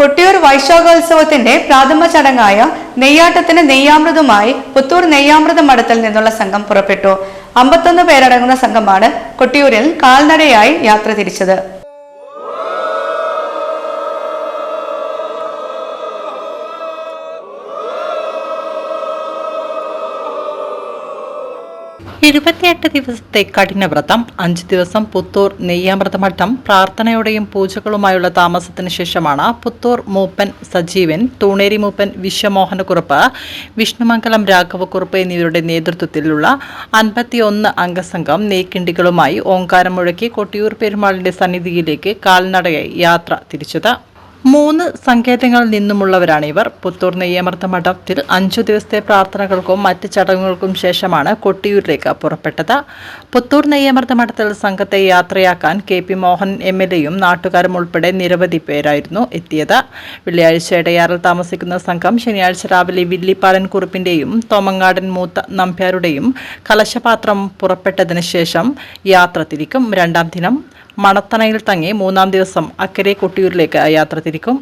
കൊട്ടിയൂർ വൈശാഖോത്സവത്തിന്റെ പ്രാഥമ ചടങ്ങായ നെയ്യാട്ടത്തിന് നെയ്യാമൃതമായി പുത്തൂർ നെയ്യാമൃത മഠത്തിൽ നിന്നുള്ള സംഘം പുറപ്പെട്ടു. അമ്പത്തൊന്ന് പേരടങ്ങുന്ന സംഘമാണ് കൊട്ടിയൂരിൽ കാൽനടയായി യാത്ര തിരിച്ചത്. ഇരുപത്തിയെട്ട് ദിവസത്തെ കഠിനവ്രതം അഞ്ച് ദിവസം പുത്തൂർ നെയ്യാമൃതമഠം പ്രാർത്ഥനയോടെയും പൂജകളുമായുള്ള താമസത്തിന് ശേഷമാണ് പുത്തൂർ മൂപ്പൻ സജീവൻ തൂണേരി മൂപ്പൻ വിശ്വമോഹനക്കുറുപ്പ് വിഷ്ണുമംഗലം രാഘവക്കുറുപ്പ് എന്നിവരുടെ നേതൃത്വത്തിലുള്ള അൻപത്തിയൊന്ന് അംഗസംഘം നെയ്ക്കിണ്ടികളുമായി ഓങ്കാരം മുഴക്കി കൊട്ടിയൂർ പെരുമാളിന്റെ സന്നിധിയിലേക്ക് കാൽനടയായി യാത്ര തിരിച്ചത്. മൂന്ന് സങ്കേതങ്ങളിൽ നിന്നുമുള്ളവരാണ് ഇവർ. പുത്തൂർ നെയ്യമർത്ത മഠത്തിൽ അഞ്ചു ദിവസത്തെ പ്രാർത്ഥനകൾക്കും മറ്റ് ചടങ്ങുകൾക്കും ശേഷമാണ് കൊട്ടിയൂരിലേക്ക് പുറപ്പെട്ടത്. പുത്തൂർ നെയ്യമർത്ത മഠത്തിൽ സംഘത്തെ യാത്രയാക്കാൻ K P Mohan M L എയും നാട്ടുകാരും ഉൾപ്പെടെ നിരവധി പേരായിരുന്നു എത്തിയത്. വെള്ളിയാഴ്ച ഇടയാറിൽ താമസിക്കുന്ന സംഘം ശനിയാഴ്ച രാവിലെ വില്ലിപ്പാലൻ കുറുപ്പിന്റെയും തോമങ്ങാടൻ മൂത്ത നമ്പ്യാരുടെയും കലശപാത്രം പുറപ്പെട്ടതിന് ശേഷം യാത്ര തിരിക്കും. രണ്ടാം ദിനം മണത്തണയിൽ തങ്ങി മൂന്നാം ദിവസം അക്കരെ കൊട്ടിയൂരിലേക്ക് യാത്ര തിരിക്കും.